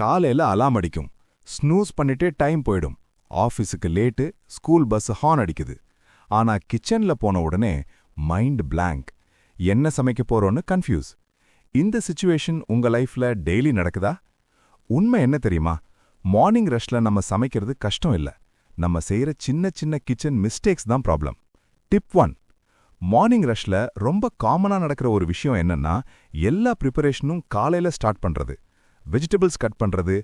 காலையில அலாம் அடிக்கும். ஸ்னூஸ் பண்ணிட்டே டைம் போயிடும். ஆஃபீஸுக்கு லேட்டு ஸ்கூல் பஸ் ஹார்ன் அடிக்குது. ஆனா கிச்சன்ல போன உடனே மைண்ட் பிளாங்க் என்ன சமைக்க போகிறோன்னு கன்ஃபியூஸ் இந்த சுச்சுவேஷன் உங்க லைஃப்ல டெய்லி நடக்குதா? உண்மை என்ன தெரியுமா? மார்னிங் ரஷ்ல நம்ம சமைக்கிறது கஷ்டம் இல்ல. நம்ம செய்யற சின்ன சின்ன கிச்சன் மிஸ்டேக்ஸ் தான் ப்ராப்ளம் டிப் ஒன் மார்னிங் ரஷ்ல ரொம்ப காமனா நடக்கிற ஒரு விஷயம் என்னன்னா எல்லா ப்ரிப்பரேஷனும் காலையில ஸ்டார்ட் பண்றது. வெஜிடபிள்ஸ் கட் பண்றது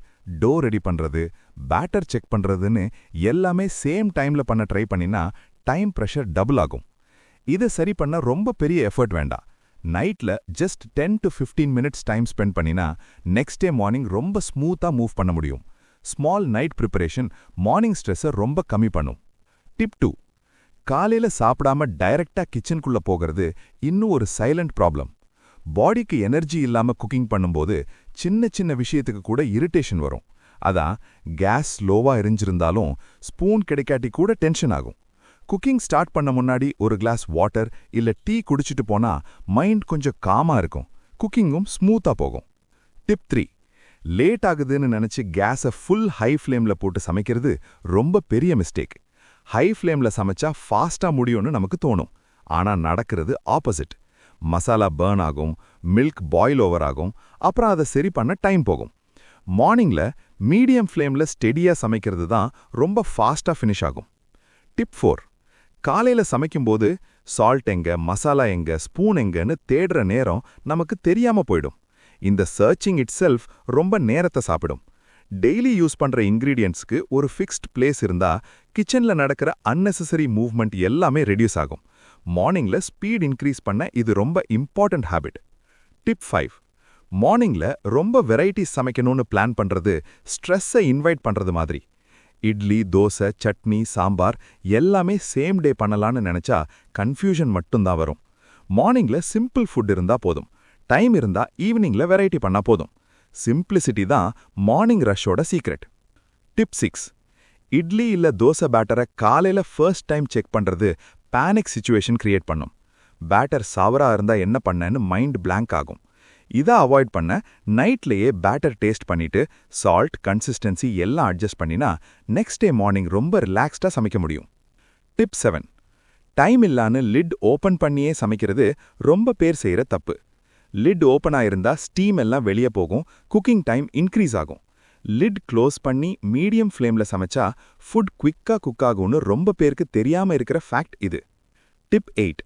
டோ ரெடி பண்றது பேட்டர் செக் பண்றதுன்னு எல்லாமே சேம் டைம்ல பண்ண ட்ரை பண்ணினா டைம் ப்ரெஷர் டபுள் ஆகும். இதை சரி பண்ண ரொம்ப பெரிய எஃபர்ட் வேண்டாம். நைட்ல just ten to 15 minutes time spend பண்ணினா நெக்ஸ்ட் டே மார்னிங் ரொம்ப ஸ்மூத்தா மூவ் பண்ண முடியும். ஸ்மால் நைட் ப்ரிப்பரேஷன் மார்னிங் ஸ்ட்ரெஸ்ஸை ரொம்ப கம்மி பண்ணும். டிப் டூ காலையில சாப்பிடாம டைரக்டாக கிச்சனுக்குள்ளே போகிறது இன்னும் ஒரு சைலண்ட் ப்ராப்ளம். பாடிக்கு எனர்ஜி இல்லாம குக்கிங் பண்ணும்போது சின்ன சின்ன விஷயத்துக்கு கூட இரிட்டேஷன் வரும். அதான் கேஸ் ஸ்லோவா எரிஞ்சிருந்தாலும் ஸ்பூன் கிடைக்காட்டி கூட டென்ஷன் ஆகும். குக்கிங் ஸ்டார்ட் பண்ண முன்னாடி ஒரு கிளாஸ் வாட்டர் இல்ல டீ குடிச்சிட்டு போனா மைண்ட் கொஞ்சம் காமா இருக்கும். குக்கிங்கும் ஸ்மூத்தா போகும். டிப் த்ரீ லேட் ஆகுதுன்னு நினைச்சு கேஸை ஃபுல் ஹை ஃப்ளேம்ல போட்டு சமைக்கிறது ரொம்ப பெரிய மிஸ்டேக் ஹை ஃப்ளேம்ல சமைச்சா ஃபாஸ்டா முடியும்னு நமக்கு தோணும். ஆனா நடக்கிறது ஆப்போசிட் மசாலா பேர்ன் ஆகும் மில்க் பாயில் ஓவர் ஆகும் அப்புறம் அதை சரி பண்ண டைம் போகும். மார்னிங்ல மீடியம் ஃப்ளேம்ல ஸ்டெடியா சமைக்கிறது தான் ரொம்ப ஃபாஸ்டா ஃபினிஷ் ஆகும். டிப் ஃபோர் காலையில சமைக்கும்போது சால்ட் எங்க மசாலா எங்க ஸ்பூன் எங்கன்னு தேடுற நேரம் நமக்கு தெரியாம போயிடும். இந்த சர்ச்சிங் இட் செல்ஃப் ரொம்ப நேரத்தை சாப்பிடும். டெய்லி யூஸ் பண்ற இன்க்ரீடியன்ட்ஸ்க்கு ஒரு ஃபிக்ஸ்ட் பிளேஸ் இருந்தா கிச்சன்ல நடக்கிற unnecessary மூவ்மெண்ட் எல்லாமே ரெடியூஸ் ஆகும். மார்னிங்ல ஸ்பீட் இன்க்ரீஸ் பண்ண இது ரொம்ப இம்பார்ட்டன்ட் ஹேபிட் டிப் ஃபைவ் மார்னிங்ல ரொம்ப வெரைட்டிஸ் சமைக்கணும்னு பிளான் பண்றது ஸ்ட்ரெஸ்ஸை இன்வைட் பண்றது மாதிரி. இட்லி தோசை சட்னி சாம்பார் எல்லாமே சேம் டே பண்ணலான்னு நினைச்சா கன்ஃபியூஷன் மட்டும்தான் வரும். மார்னிங்ல சிம்பிள் ஃபுட் இருந்தா போதும். டைம் இருந்தா ஈவினிங்ல வெரைட்டி பண்ணா போதும். சிம்பிளிசிட்டி தான் மார்னிங் ரஷ்ஷோட சீக்ரெட் டிப் சிக்ஸ் இட்லி இல்ல தோசை பேட்டரை காலையில ஃபர்ஸ்ட் டைம் செக் பண்றது பேனிக் சுச்சுவேஷன் கிரியேட் பண்ணும். பேட்டர் சவராக இருந்தா என்ன பண்ணேன்னு மைண்ட் பிளாங்க் ஆகும். இதை அவாய்ட் பண்ண நைட்லயே பேட்டர் டேஸ்ட் பண்ணிட்டு சால்ட் கன்சிஸ்டன்சி எல்லாம் அட்ஜஸ்ட் பண்ணினா நெக்ஸ்ட் டே மார்னிங் ரொம்ப ரிலாக்ஸ்டா சமைக்க முடியும். டிப் செவன் டைம் இல்லான்னு லிட் ஓபன் பண்ணியே சமைக்கிறது ரொம்ப பேர் செய்யற தப்பு. லிட் ஓப்பன் ஆயிருந்தா ஸ்டீம் எல்லாம் வெளியே போகும் குக்கிங் டைம் இன்க்ரீஸ் ஆகும். லிட் க்ளோஸ் பண்ணி மீடியம் ஃப்ளேம்ல சமைச்சா ஃபுட் குவிக்காக குக் ஆகும்னு ரொம்ப பேருக்கு தெரியாம இருக்கிற ஃபேக்ட் இது. டிப் எயிட்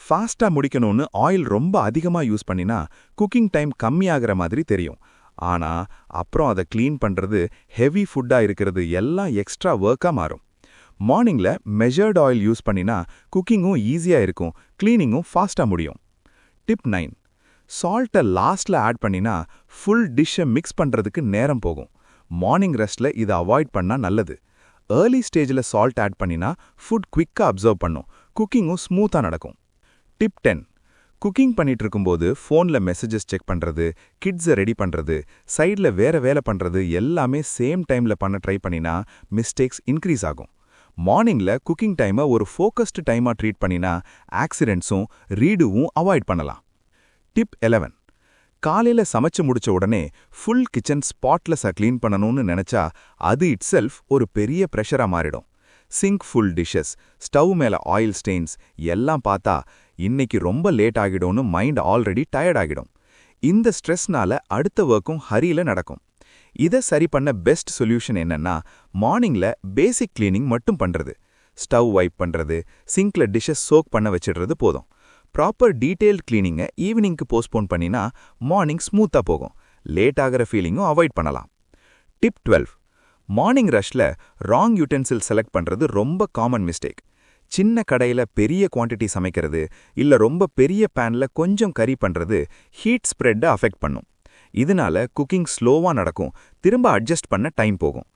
ஃபாஸ்டா முடிக்கணும்னு ஆயில் ரொம்ப அதிகமா யூஸ் பண்ணினா குக்கிங் டைம் கம்மியாகிற மாதிரி தெரியும். ஆனா அப்புறம் அதை க்ளீன் பண்றது ஹெவி ஃபுட்டா இருக்கிறது எல்லாம் எக்ஸ்ட்ரா ஒர்க்கா மாறும். மார்னிங்ல மெஷர்ட் ஆயில் யூஸ் பண்ணினா குக்கிங்கும் ஈஸியா இருக்கும் க்ளீனிங்கும் ஃபாஸ்டா முடியும். டிப் நைன் சால்ட்டை லாஸ்ட்ல ஆட் பண்ணினா ஃபுல் டிஷ்ஷை மிக்ஸ் பண்றதுக்கு நேரம் போகும். மார்னிங் ரெஸ்ட்ல இதை அவாய்ட் பண்ணா நல்லது. ஏர்லி ஸ்டேஜில் சால்ட் ஆட் பண்ணினா ஃபுட் குவிக்காக அப்சர்வ் பண்ணும். குக்கிங்கும் ஸ்மூத்தாக நடக்கும். டிப் டென் குக்கிங் பண்ணிட்டு இருக்கும்போது ஃபோனில் மெசேஜஸ் செக் பண்ணுறது கிட்ஸை ரெடி பண்ணுறது சைடில் வேற வேலை பண்ணுறது எல்லாமே சேம் டைமில் பண்ண ட்ரை பண்ணினா மிஸ்டேக்ஸ் இன்க்ரீஸ் ஆகும். மார்னிங்கில் குக்கிங் டைமை ஒரு ஃபோக்கஸ்டு டைமாக ட்ரீட் பண்ணினா ஆக்சிடென்ட்ஸும் ரீடுவும் அவாய்ட் பண்ணலாம். டிப் எலவன் காலையில் சமைச்சு முடிச்ச உடனே ஃபுல் கிச்சன் ஸ்பாட்லெஸ்ஸாக க்ளீன் பண்ணணும்னு நினைச்சா அது இட் செல்ஃப் ஒரு பெரிய ப்ரெஷராக மாறிடும். சிங்க் ஃபுல் டிஷ்ஷஸ் ஸ்டவ் மேல ஆயில் ஸ்டெயின்ஸ் எல்லாம் பார்த்தா இன்னைக்கு ரொம்ப லேட் ஆகிடும்னு மைண்ட் ஆல்ரெடி டயர்ட் ஆகிடும். இந்த ஸ்ட்ரெஸ்னால அடுத்த ஒர்க்கும் ஹரியில் நடக்கும். இதை சரி பண்ண பெஸ்ட் சொல்யூஷன் என்னன்னா மார்னிங்ல பேசிக் க்ளீனிங் மட்டும் பண்றது. ஸ்டவ் வைப் பண்றது சிங்க்ல டிஷ்ஷஸ் சோக் பண்ண வச்சிடுறது போதும். ப்ராப்பர் டீட்டெயில் கிளீனிங்கை ஈவினிங்க்கு போஸ்ட்போன் பண்ணினா மார்னிங் ஸ்மூத்தாக போகும். லேட் ஆகிற ஃபீலிங்கும் அவாய்ட் பண்ணலாம். டிப் 12 மார்னிங் ரஷ்ல ராங் யூட்டென்சில் செலக்ட் பண்றது ரொம்ப காமன் மிஸ்டேக் சின்ன கடையில பெரிய குவாண்டிட்டி சமைக்கிறது இல்ல ரொம்ப பெரிய பேன்ல கொஞ்சம் கறி பண்றது ஹீட் ஸ்ப்ரெட்டை அஃபெக்ட் பண்ணும். இதனால குக்கிங் ஸ்லோவா நடக்கும். திரும்ப அட்ஜஸ்ட் பண்ண டைம் போகும்.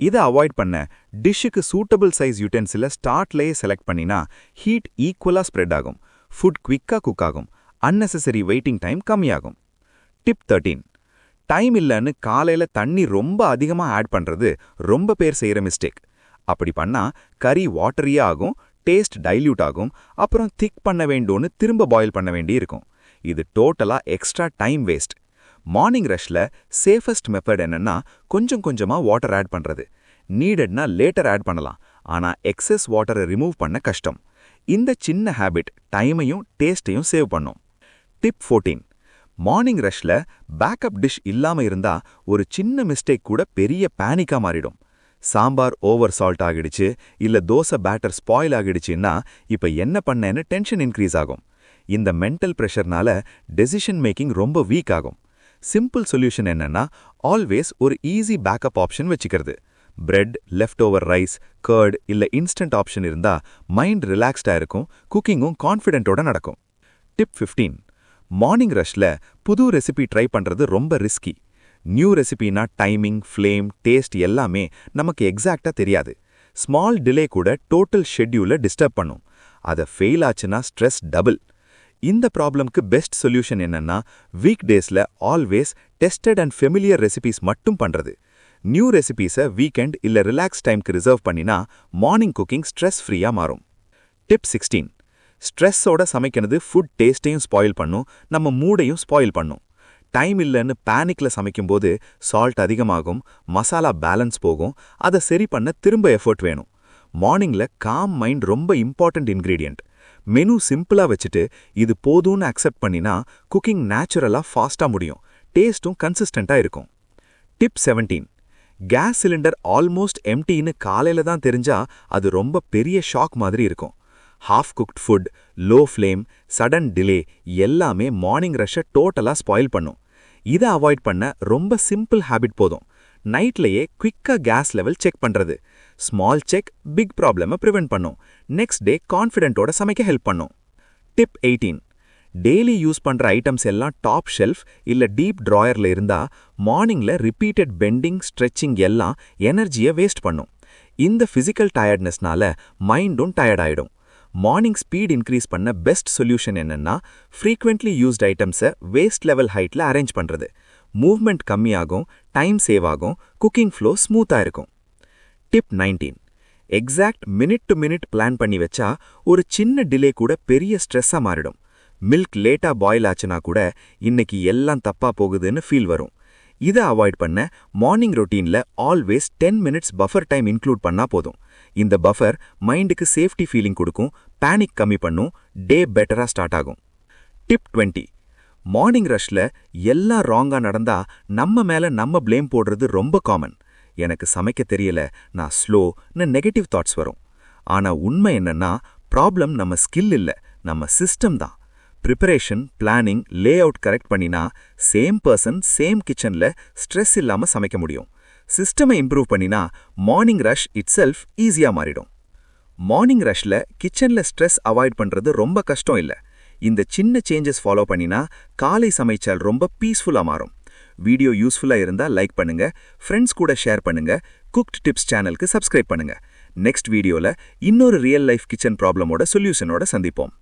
இதை அவாய்ட் பண்ண டிஷ்ஷுக்கு சூட்டபிள் சைஸ் யூட்டென்சில ஸ்டார்ட்லயே செலக்ட் பண்ணினா ஹீட் ஈக்குவலா ஸ்ப்ரெட் ஆகும். ஃபுட் குவிக்காக குக் ஆகும். Unnecessary வெயிட்டிங் டைம் கம்மியாகும். டிப் தேர்ட்டீன் டைம் இல்லைன்னு காலையில் தண்ணி ரொம்ப அதிகமா ஆட் பண்றது ரொம்ப பேர் செய்யற மிஸ்டேக் அப்படி பண்ணா கறி வாட்டரியா ஆகும் டேஸ்ட் டைல்யூட் ஆகும் அப்புறம் திக் பண்ண வேண்டும்னு திரும்ப பாயில் பண்ண வேண்டியிருக்கும் இது டோட்டலா எக்ஸ்ட்ரா டைம் வேஸ்ட் மார்னிங் ரஷ்ல சேஃபஸ்ட் மெத்தட் என்னன்னா கொஞ்சம் கொஞ்சமா வாட்டர் ஆட் பண்றது. நீடட்னா லேட்டர் ஆட் பண்ணலாம். ஆனா எக்ஸஸ் வாட்டரை ரிமூவ் பண்ண கஷ்டம். இந்த சின்ன ஹேபிட் டைமையும் டேஸ்ட்டையும் சேவ் பண்ணும். டிப் 14 மார்னிங் ரஷ்ல பேக்கப் டிஷ் இல்லாம இருந்தா ஒரு சின்ன மிஸ்டேக் கூட பெரிய பேனிக்கா மாறிடும். சாம்பார் ஓவர் சால்ட் ஆகிடுச்சு இல்ல தோசை பேட்டர் ஸ்பாயில் ஆகிடுச்சுன்னா இப்ப என்ன பண்ணேன்னு டென்ஷன் இன்க்ரீஸ் ஆகும். இந்த மென்டல் ப்ரெஷர்னால டெசிஷன் மேக்கிங் ரொம்ப வீக் ஆகும். சிம்பிள் சொல்யூஷன் என்னன்னா ஆல்வேஸ் ஒரு ஈஸி பேக்கப் ஆப்ஷன் வச்சுக்கிறது. Bread left over rice curd இல்ல இன்ஸ்டன்ட் ஆப்ஷன் இருந்தா மைண்ட் ரிலாக்ஸ்டாக இருக்கும் குக்கிங்கும் கான்ஃபிடென்ட்டோட நடக்கும். டிப் 15 மார்னிங் ரஷ்ல புது ரெசிபி ட்ரை பண்றது ரொம்ப ரிஸ்கி நியூ ரெசிபினா டைமிங் ஃப்ளேம் டேஸ்ட் எல்லாமே நமக்கு எக்ஸாக்டாக தெரியாது. ஸ்மால் டிலே கூட டோட்டல் ஷெட்யூலை டிஸ்டர்ப் பண்ணும். அதை ஃபெயில் ஆச்சுன்னா ஸ்ட்ரெஸ் டபுள் இந்த ப்ராப்ளம்க்கு பெஸ்ட் சொல்யூஷன் என்னன்னா வீக் டேஸ்ல always tested and familiar recipes மட்டும் பண்றது. நியூ ரெசிபீஸை வீக்கெண்ட் இல்ல ரிலாக்ஸ் டைம்க்கு ரிசர்வ் பண்ணினா மார்னிங் குக்கிங் ஸ்ட்ரெஸ் ஃப்ரீயா மாறும். டிப் சிக்ஸ்டீன் ஸ்ட்ரெஸ்ஸோட சமைக்கிறது ஃபுட் டேஸ்ட்டையும் ஸ்பாயில் பண்ணும் நம்ம மூடையும் ஸ்பாயில் பண்ணும். டைம் இல்லைன்னு பேனிக்ல சமைக்கும்போது சால்ட் அதிகமாகும் மசாலா பேலன்ஸ் போகும் அதை சரி பண்ண திரும்ப எஃபர்ட் வேணும். மார்னிங்ல காம் மைண்ட் ரொம்ப இம்பார்ட்டன்ட் இன்கிரீடியன்ட் மெனு சிம்பிளா வச்சுட்டு இது போதும்னு அக்செப்ட் பண்ணினா குக்கிங் நேச்சுரலாக ஃபாஸ்டா முடியும் டேஸ்ட்டும் கன்சிஸ்டண்டா இருக்கும். டிப் 17 கேஸ் சிலிண்டர் ஆல்மோஸ்ட் எம்டின்னு காலையில் தான் தெரிஞ்சா அது ரொம்ப பெரிய ஷாக் மாதிரி இருக்கும். Half cooked food low flame sudden delay எல்லாமே மார்னிங் ரஷ்ஷை டோட்டலா ஸ்பாயில் பண்ணும். இதை அவாய்ட் பண்ண ரொம்ப சிம்பிள் ஹேபிட் போதும். நைட்லயே குவிக்காக கேஸ் லெவல் செக் பண்றது. ஸ்மால் செக் பிக் ப்ராப்ளமை ப்ரிவெண்ட் பண்ணும். நெக்ஸ்ட் டே கான்ஃபிடென்ட்டோட சமைக்க ஹெல்ப் பண்ணும். டிப் 18 டெய்லி யூஸ் பண்ற ஐட்டம்ஸ் எல்லாம் டாப் ஷெல்ஃப் இல்ல டீப் டிராயர்ல இருந்தா மார்னிங்ல ரிப்பீட்டட் பெண்டிங் ஸ்ட்ரெச்சிங் எல்லாம் எனர்ஜியை வேஸ்ட் பண்ணும். இந்த பிசிக்கல் டயர்ட்னஸ்னால மைண்டும் டயர்ட் ஆயிடும் மார்னிங் ஸ்பீட் இன்க்ரீஸ் பண்ண பெஸ்ட் சொல்யூஷன் என்னன்னா ஃப்ரீக்வெண்ட்லி யூஸ்ட் ஐட்டம்ஸை வேஸ்ட் லெவல் ஹைட்ல அரேஞ்ச் பண்றது. மூவ்மெண்ட் கம்மியாகும் டைம் சேவ் ஆகும் குக்கிங் ஃப்ளோ ஸ்மூத்தா இருக்கும். Tip 19 exact minute to minute plan பண்ணி வச்சா ஒரு சின்ன டிலே கூட பெரிய ஸ்ட்ரெஸ்ஸா மாறிடும். மில்க் லேட்டா பாயில் ஆச்சுனா கூட இன்னைக்கு எல்லாம் தப்பா போகுதுன்னு ஃபீல் வரும். இதை அவாய்ட் பண்ண morning ரொட்டீன்ல always ten minutes buffer time include பண்ணா போதும். இந்த பஃபர் மைண்டுக்கு சேஃப்டி ஃபீலிங் கொடுக்கும் பேனிக் கம்மி பண்ணும் டே பெட்டரா ஸ்டார்ட் ஆகும். டிப் 20 மார்னிங் ரஷ்ல எல்லாம் ராங்கா நடந்தா நம்ம மேல நம்ம பிளேம் போடுறது ரொம்ப காமன் எனக்கு சமைக்க தெரியல நான் ஸ்லோன்னு நெகட்டிவ் தாட்ஸ் வரும். ஆனா உண்மை என்னன்னா ப்ராப்ளம் நம்ம ஸ்கில் இல்ல நம்ம சிஸ்டம் தான். Preparation planning lay out correct பண்ணினா சேம் பர்சன் சேம் கிச்சன்ல ஸ்ட்ரெஸ் இல்லாம சமைக்க முடியும். சிஸ்டமை இம்ப்ரூவ் பண்ணினா மார்னிங் ரஷ் இட் செல்ஃப் ஈஸியா மாறிடும் மார்னிங் ரஷ்ல கிச்சன்ல ஸ்ட்ரெஸ் அவாய்ட் பண்றது ரொம்ப கஷ்டம் இல்ல. இந்த சின்ன சேஞ்சஸ் ஃபாலோ பண்ணினா காலை சமைச்சால் ரொம்ப பீஸ்ஃபுல்லா மாறும். வீடியோ யூஸ்ஃபுல்லா இருந்தா லைக் பண்ணுங்க. ஃப்ரெண்ட்ஸ் கூட ஷேர் பண்ணுங்க. குக்ட் டிப்ஸ் சேனலுக்கு சப்ஸ்கிரைப் பண்ணுங்க. நெக்ஸ்ட் வீடியோல இன்னொரு ரியல் லைஃப் கிச்சன் ப்ராப்ளமோட சொல்யூஷனோட சந்திப்போம்.